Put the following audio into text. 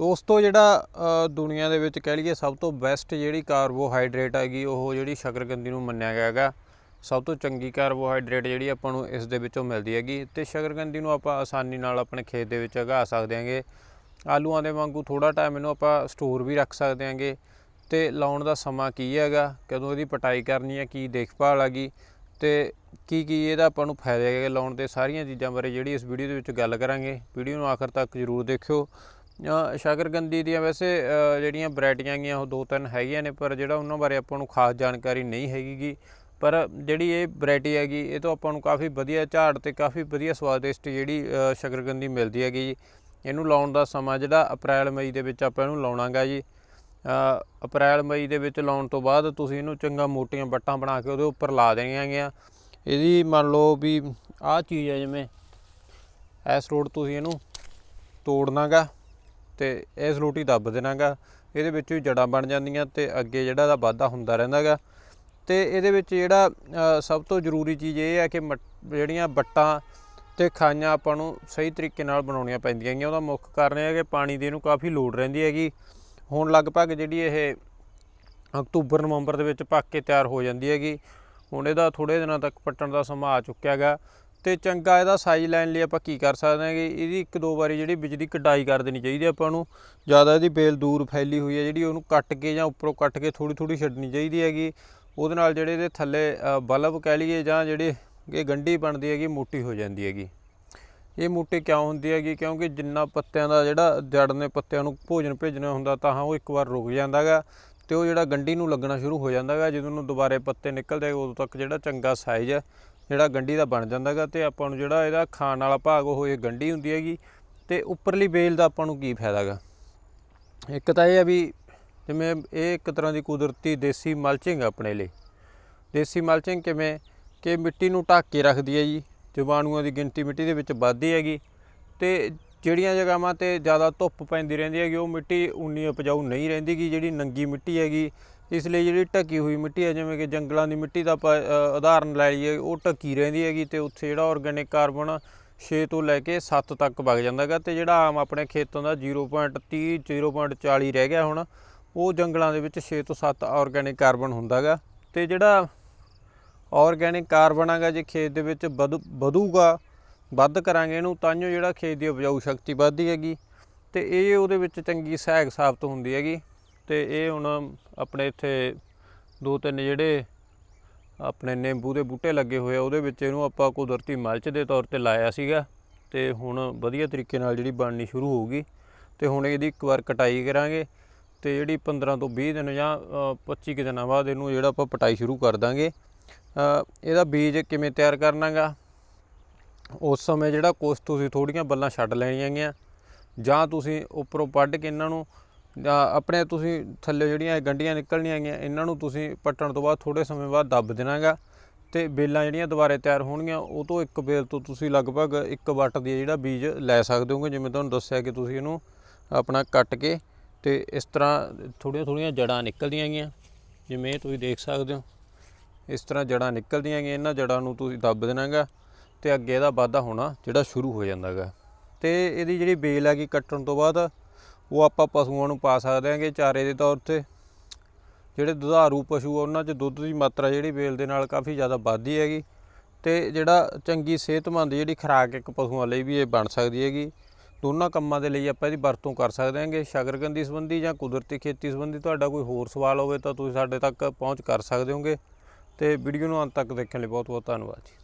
ਦੋਸਤੋ ਜਿਹੜਾ ਦੁਨੀਆ ਦੇ ਵਿੱਚ ਕਹਿ ਲਈਏ ਸਭ ਤੋਂ ਬੈਸਟ ਜਿਹੜੀ ਕਾਰਬੋਹਾਈਡਰੇਟ ਹੈਗੀ, ਉਹ ਜਿਹੜੀ ਸ਼ਕਰਕੰਦੀ ਨੂੰ ਮੰਨਿਆ ਗਿਆ ਹੈਗਾ। ਸਭ ਤੋਂ ਚੰਗੀ ਕਾਰਬੋਹਾਈਡਰੇਟ ਜਿਹੜੀ ਆਪਾਂ ਨੂੰ ਇਸ ਦੇ ਵਿੱਚੋਂ ਮਿਲਦੀ ਹੈਗੀ। ਤੇ ਸ਼ਕਰਕੰਦੀ ਨੂੰ ਆਪਾਂ ਆਸਾਨੀ ਨਾਲ ਆਪਣੇ ਖੇਤ ਦੇ ਵਿੱਚ ਉਗਾ ਸਕਦੇ ਹਾਂਗੇ। ਆਲੂਆਂ ਦੇ ਵਾਂਗੂ ਥੋੜਾ ਟਾਈਮ ਇਹਨੂੰ ਆਪਾਂ ਸਟੋਰ ਵੀ ਰੱਖ ਸਕਦੇ ਹਾਂਗੇ। ਤੇ ਲਾਉਣ ਦਾ ਸਮਾਂ ਕੀ ਹੈਗਾ, ਕਦੋਂ ਇਹਦੀ ਪਟਾਈ ਕਰਨੀ ਹੈ, ਕੀ ਦੇਖਭਾਲ ਹੈਗੀ, ਤੇ ਕੀ ਕੀ ਇਹਦਾ ਆਪਾਂ ਨੂੰ ਫਾਇਦਾ ਹੈਗੇ ਲਾਉਣ ਦੇ ਸਾਰੀਆਂ ਚੀਜ਼ਾਂ ਬਾਰੇ ਜਿਹੜੀ ਇਸ ਵੀਡੀਓ ਦੇ ਵਿੱਚ ਗੱਲ ਕਰਾਂਗੇ। ਵੀਡੀਓ ਨੂੰ ਆਖਰ ਤੱਕ ਜ਼ਰੂਰ ਦੇਖਿਓ। ਸ਼ਕਰਗੰਦੀ ਦੀਆਂ ਵੈਸੇ ਜਿਹੜੀਆਂ ਵੈਰਾਈਟੀਆਂ ਗੀਆਂ ਉਹ ਦੋ ਤਿੰਨ ਹੈਗੀਆਂ ਨੇ, ਪਰ ਜਿਹੜਾ ਉਹਨਾਂ ਬਾਰੇ ਆਪਾਂ ਨੂੰ ਖਾਸ ਜਾਣਕਾਰੀ ਨਹੀਂ ਹੈਗੀਗੀ ਪਰ ਜਿਹੜੀ ਇਹ ਵੈਰਾਈਟੀ ਹੈਗੀ, ਇਹ ਤੋਂ ਆਪਾਂ ਨੂੰ ਕਾਫੀ ਵਧੀਆ ਝਾੜ ਤੇ ਕਾਫੀ ਵਧੀਆ ਸਵਾਦਿਸ਼ਟ ਜਿਹੜੀ ਸ਼ਕਰਗੰਦੀ ਮਿਲਦੀ ਹੈਗੀ ਜੀ। ਇਹਨੂੰ ਲਾਉਣ ਦਾ ਸਮਾਂ ਜਿਹੜਾ ਅਪ੍ਰੈਲ, ਮਈ ਦੇ ਵਿੱਚ ਆਪਾਂ ਇਹਨੂੰ ਲਾਉਣਾਗਾ ਜੀ। ਅਪ੍ਰੈਲ, ਮਈ ਦੇ ਵਿੱਚ ਲਾਉਣ ਤੋਂ ਬਾਅਦ ਤੁਸੀਂ ਇਹਨੂੰ ਚੰਗਾ ਮੋਟੀਆਂ ਬੱਟਾਂ ਬਣਾ ਕੇ ਉਹਦੇ ਉੱਪਰ ਲਾ ਦੇਣੀਆਂ ਹੈਗੀਆਂ ਇਹਦੀ ਮੰਨ ਲਓ ਵੀ ਆਹ ਚੀਜ਼ ਹੈ ਜਿਵੇਂ ਇਸ ਰੋਡ ਤੁਸੀਂ ਇਹਨੂੰ ਤੋੜਨਾਗਾ। ਤੇ ਇਸ ਰੋਟੀ ਦੱਬ ਦੇਣਾਗਾ। ਇਹਦੇ ਵਿੱਚ ਵੀ ਜੜਾਂ ਬਣ ਜਾਂਦੀਆਂ ਤੇ ਅੱਗੇ ਜਿਹੜਾ ਦਾ ਵਾਧਾ ਹੁੰਦਾ ਰਹਿੰਦਾਗਾ। ਤੇ ਇਹਦੇ ਵਿੱਚ ਜਿਹੜਾ ਸਭ ਤੋਂ ਜ਼ਰੂਰੀ ਚੀਜ਼ ਇਹ ਹੈ ਕਿ ਮਟ- ਜਿਹੜੀਆਂ ਬੱਟਾਂ ਤੇ ਖਾਈਆਂ ਆਪਾਂ ਨੂੰ ਸਹੀ ਤਰੀਕੇ ਨਾਲ ਬਣਾਉਣੀਆਂ ਪੈਂਦੀਆਂ ਹੈਗੀਆਂ ਉਹਦਾ ਮੁੱਖ ਕਾਰਨ ਇਹ ਹੈ ਕਿ ਪਾਣੀ ਦੀ ਇਹਨੂੰ ਕਾਫੀ ਲੋੜ ਰਹਿੰਦੀ ਹੈਗੀ। ਹੁਣ ਲਗਭਗ ਜਿਹੜੀ ਇਹ ਅਕਤੂਬਰ, ਨਵੰਬਰ ਦੇ ਵਿੱਚ ਪੱਕ ਕੇ ਤਿਆਰ ਹੋ ਜਾਂਦੀ ਹੈਗੀ। ਹੁਣ ਇਹਦਾ ਥੋੜੇ ਦਿਨਾਂ ਤੱਕ ਪੱਟਣ ਦਾ ਸਮਾਂ ਆ ਚੁੱਕਿਆ ਹੈਗਾ ਤੇ ਚੰਗਾ ਇਹਦਾ ਸਾਈਜ਼ ਲੈਣ ਲਈ ਆਪਾਂ ਕੀ ਕਰ ਸਕਦੇ ਹਾਂ ਕਿ ਇਹਦੀ ਇੱਕ ਦੋ ਵਾਰੀ ਜਿਹੜੀ ਬਿਜਲੀ ਦੀ ਕਟਾਈ ਕਰ ਦੇਣੀ ਚਾਹੀਦੀ ਆਪਾਂ ਨੂੰ ਜ਼ਿਆਦਾ ਇਹਦੀ ਬੇਲ ਦੂਰ ਫੈਲੀ ਹੋਈ ਹੈ ਜਿਹੜੀ ਉਹਨੂੰ ਕੱਟ ਕੇ ਜਾਂ ਉੱਪਰੋਂ ਕੱਟ ਕੇ ਥੋੜੀ ਥੋੜੀ ਛੱਡਣੀ ਚਾਹੀਦੀ ਹੈਗੀ। ਉਹਦੇ ਨਾਲ ਜਿਹੜੇ ਇਹਦੇ ਥੱਲੇ ਬਲਬ ਕਹਿ ਲਈਏ ਜਾਂ ਜਿਹੜੇ ਇਹ ਗੰਢੀ ਬਣਦੀ ਹੈਗੀ ਮੋਟੀ ਹੋ ਜਾਂਦੀ ਹੈਗੀ। ਇਹ ਮੋਟੀ ਕਿਉਂ ਹੁੰਦੀ ਹੈਗੀ? ਕਿਉਂਕਿ ਜਿੰਨਾ ਪੱਤਿਆਂ ਦਾ ਜਿਹੜਾ ਜੜ ਨੇ ਪੱਤਿਆਂ ਨੂੰ ਭੋਜਨ ਭੇਜਣਾ ਹੁੰਦਾ ਤਾਂ ਉਹ ਇੱਕ ਵਾਰ ਰੁਕ ਜਾਂਦਾਗਾ ਤੇ ਉਹ ਜਿਹੜਾ ਗੰਢੀ ਨੂੰ ਲੱਗਣਾ ਸ਼ੁਰੂ ਹੋ ਜਾਂਦਾਗਾ ਜਦੋਂ ਨੂੰ ਦੁਬਾਰੇ ਪੱਤੇ ਨਿਕਲਦੇ ਉਦੋਂ ਤੱਕ ਜਿਹੜਾ ਚੰਗਾ ਸਾਈਜ਼ ਹੈ ਜਿਹੜਾ ਗੰਢੀ ਦਾ ਬਣ ਜਾਂਦਾਗਾ ਤੇ ਆਪਾਂ ਨੂੰ ਜਿਹੜਾ ਇਹਦਾ ਖਾਣ ਵਾਲਾ ਭਾਗ ਉਹ ਇਹ ਗੰਢੀ ਹੁੰਦੀ ਹੈਗੀ ਤੇ ਉੱਪਰਲੀ ਬੇਲ ਦਾ ਆਪਾਂ ਨੂੰ ਕੀ ਫਾਇਦਾਗਾ ਇੱਕ ਤਾਂ ਇਹ ਹੈ ਵੀ ਜਿਵੇਂ ਇਹ ਇੱਕ ਤਰ੍ਹਾਂ ਦੀ ਕੁਦਰਤੀ ਦੇਸੀ ਮਲਚਿੰਗ ਆਪਣੇ ਲਈ। ਦੇਸੀ ਮਲਚਿੰਗ ਕਿਵੇਂ? ਕਿ ਮਿੱਟੀ ਨੂੰ ਢੱਕ ਕੇ ਰੱਖਦੀ ਹੈ ਜੀ ਜੀਵਾਣੂਆਂ ਦੀ ਗਿਣਤੀ ਮਿੱਟੀ ਦੇ ਵਿੱਚ ਵੱਧਦੀ ਹੈਗੀ ਤੇ ਜਿਹੜੀਆਂ ਜਗ੍ਹਾਵਾਂ ਤੇ ਜ਼ਿਆਦਾ ਧੁੱਪ ਪੈਂਦੀ ਰਹਿੰਦੀ ਹੈਗੀ, ਉਹ ਮਿੱਟੀ ਉਨੀ ਉਪਜਾਊ ਨਹੀਂ ਰਹਿੰਦੀ ਗੀ ਜਿਹੜੀ ਨੰਗੀ ਮਿੱਟੀ ਹੈਗੀ ਇਸ ਲਈ ਜਿਹੜੀ ਢੱਕੀ ਹੋਈ ਮਿੱਟੀ ਹੈ, ਜਿਵੇਂ ਕਿ ਜੰਗਲਾਂ ਦੀ ਮਿੱਟੀ ਦਾ ਆਪਾਂ ਉਦਾਹਰਨ ਲੈ ਲਈਏ, ਉਹ ਢੱਕੀ ਰਹਿੰਦੀ ਹੈਗੀ ਤੇ ਉੱਥੇ ਜਿਹੜਾ ਆਰਗੈਨਿਕ ਕਾਰਬਨ 6 ਤੋਂ ਲੈ ਕੇ 7 ਤੱਕ ਵਗ ਜਾਂਦਾ ਹੈਗਾ ਤੇ ਜਿਹੜਾ ਆਮ ਆਪਣੇ ਖੇਤਾਂ ਦਾ 0.30 0.40 ਰਹਿ ਗਿਆ ਹੁਣ, ਉਹ ਜੰਗਲਾਂ ਦੇ ਵਿੱਚ 6 ਤੋਂ 7 ਆਰਗੈਨਿਕ ਕਾਰਬਨ ਹੁੰਦਾਗਾ ਤੇ ਜਿਹੜਾ ਆਰਗੈਨਿਕ ਕਾਰਬਨ ਹੈਗਾ, ਜੇ ਖੇਤ ਦੇ ਵਿੱਚ ਵਧੂ- ਵਧੂਗਾ, ਵੱਧ ਕਰਾਂਗੇ ਇਹਨੂੰ, ਤਾਂ ਜਿਹੜਾ ਖੇਤ ਦੀ ਉਪਜਾਊ ਸ਼ਕਤੀ ਵੱਧਦੀ ਹੈਗੀ ਤੇ ਇਹ ਉਹਦੇ ਵਿੱਚ ਚੰਗੀ ਸਹਾਇਕ ਸਾਬਤ ਹੁੰਦੀ ਹੈਗੀ। ਤੇ ਇਹ ਹੁਣ ਆਪਣੇ ਇੱਥੇ ਦੋ ਤਿੰਨ ਜਿਹੜੇ ਆਪਣੇ ਨਿੰਬੂ ਦੇ ਬੂਟੇ ਲੱਗੇ ਹੋਏ ਆ ਉਹਦੇ ਵਿੱਚ ਇਹਨੂੰ ਆਪਾਂ ਕੁਦਰਤੀ ਮਲਚ ਦੇ ਤੌਰ ਤੇ ਲਾਇਆ ਸੀਗਾ ਤੇ ਹੁਣ ਵਧੀਆ ਤਰੀਕੇ ਨਾਲ ਜਿਹੜੀ ਬਣਨੀ ਸ਼ੁਰੂ ਹੋਊਗੀ ਤੇ ਹੁਣ ਇਹਦੀ ਇੱਕ ਵਾਰ ਕਟਾਈ ਕਰਾਂਗੇ ਤੇ ਜਿਹੜੀ 15 ਤੋਂ 20 ਦਿਨ ਜਾਂ ਅ, 25 ਕੁ ਦਿਨਾਂ ਬਾਅਦ ਇਹਨੂੰ ਜਿਹੜਾ ਆਪਾਂ ਪਟਾਈ ਸ਼ੁਰੂ ਕਰ ਦਾਂਗੇ। ਇਹਦਾ ਬੀਜ ਕਿਵੇਂ ਤਿਆਰ ਕਰਨਾਗਾ? ਉਸ ਸਮੇਂ ਜਿਹੜਾ ਕੁਛ ਤੁਸੀਂ ਥੋੜੀਆਂ ਬੱਲਾਂ ਛੱਡ ਲੈਣੀਆਂ ਹੈਗੀਆਂ ਜਾਂ ਤੁਸੀਂ ਉੱਪਰੋਂ ਵੱਢ ਕੇ ਇਹਨਾਂ ਨੂੰ ਆਪਣੇ ਤੁਸੀਂ ਥੱਲੇ ਜਿਹੜੀਆਂ ਇਹ ਗੰਢੀਆਂ ਨਿਕਲਣੀਆਂ ਹੈਗੀਆਂ, ਇਹਨਾਂ ਨੂੰ ਤੁਸੀਂ ਪੱਟਣ ਤੋਂ ਬਾਅਦ ਥੋੜੇ ਸਮੇਂ ਬਾਅਦ ਦੱਬ ਦੇਣਾਗਾ ਤੇ ਬੇਲਾਂ ਜਿਹੜੀਆਂ ਦੁਬਾਰੇ ਤਿਆਰ ਹੋਣਗੀਆਂ, ਉਹ ਤੋਂ ਇੱਕ ਬੇਲ ਤੋਂ ਤੁਸੀਂ ਲਗਭਗ ਇੱਕ ਵੱਟ ਦੀ ਜਿਹੜਾ ਬੀਜ ਲੈ ਸਕਦੇ ਹੋਗੇ ਜਿਵੇਂ ਤੁਹਾਨੂੰ ਦੱਸਿਆ ਕਿ ਤੁਸੀਂ ਇਹਨੂੰ ਆਪਣਾ ਕੱਟ ਕੇ ਤੇ ਇਸ ਤਰ੍ਹਾਂ ਥੋੜੀਆਂ ਥੋੜੀਆਂ ਜੜਾਂ ਨਿਕਲਦੀਆਂ ਹੈਗੀਆਂ, ਜਿਵੇਂ ਤੁਸੀਂ ਦੇਖ ਸਕਦੇ ਹੋ। ਇਸ ਤਰ੍ਹਾਂ ਜੜਾਂ ਨਿਕਲਦੀਆਂ ਹੈਗੀਆਂ, ਇਹਨਾਂ ਜੜਾਂ ਨੂੰ ਤੁਸੀਂ ਦੱਬ ਦੇਣਾਗਾ ਤੇ ਅੱਗੇ ਇਹਦਾ ਵਾਧਾ ਹੋਣਾ ਜਿਹੜਾ ਸ਼ੁਰੂ ਹੋ ਜਾਂਦਾਗਾ। ਤੇ ਇਹਦੀ ਜਿਹੜੀ ਬੇਲ ਹੈਗੀ ਕੱਟਣ ਤੋਂ ਬਾਅਦ ਉਹ ਆਪਾਂ ਪਸ਼ੂਆਂ ਨੂੰ ਪਾ ਸਕਦੇ ਹਾਂਗੇ ਚਾਰੇ ਦੇ ਤੌਰ ਤੇ। ਜਿਹੜੇ ਦੁਧਾਰੂ ਪਸ਼ੂ ਆ, ਉਹਨਾਂ 'ਚ ਦੁੱਧ ਦੀ ਮਾਤਰਾ ਜਿਹੜੀ ਵੇਲ ਦੇ ਨਾਲ ਕਾਫੀ ਜ਼ਿਆਦਾ ਵੱਧਦੀ ਹੈਗੀ ਤੇ ਜਿਹੜਾ ਚੰਗੀ ਸਿਹਤਮੰਦ ਜਿਹੜੀ ਖੁਰਾਕ ਇੱਕ ਪਸ਼ੂਆਂ ਲਈ ਵੀ ਇਹ ਬਣ ਸਕਦੀ ਹੈਗੀ। ਦੋਨਾਂ ਕੰਮਾਂ ਦੇ ਲਈ ਆਪਾਂ ਇਹਦੀ ਵਰਤੋਂ ਕਰ ਸਕਦੇ ਹਾਂਗੇ। ਸ਼ਕਰਕੰਦੀ ਸੰਬੰਧੀ ਜਾਂ ਕੁਦਰਤੀ ਖੇਤੀ ਸੰਬੰਧੀ ਤੁਹਾਡਾ ਕੋਈ ਹੋਰ ਸਵਾਲ ਹੋਵੇ ਤਾਂ ਤੁਸੀਂ ਸਾਡੇ ਤੱਕ ਪਹੁੰਚ ਕਰ ਸਕਦੇ ਹੋਗੇ। ਤੇ ਵੀਡੀਓ ਨੂੰ ਅੰਤ ਤੱਕ ਦੇਖਣ ਲਈ ਬਹੁਤ ਬਹੁਤ ਧੰਨਵਾਦ ਜੀ।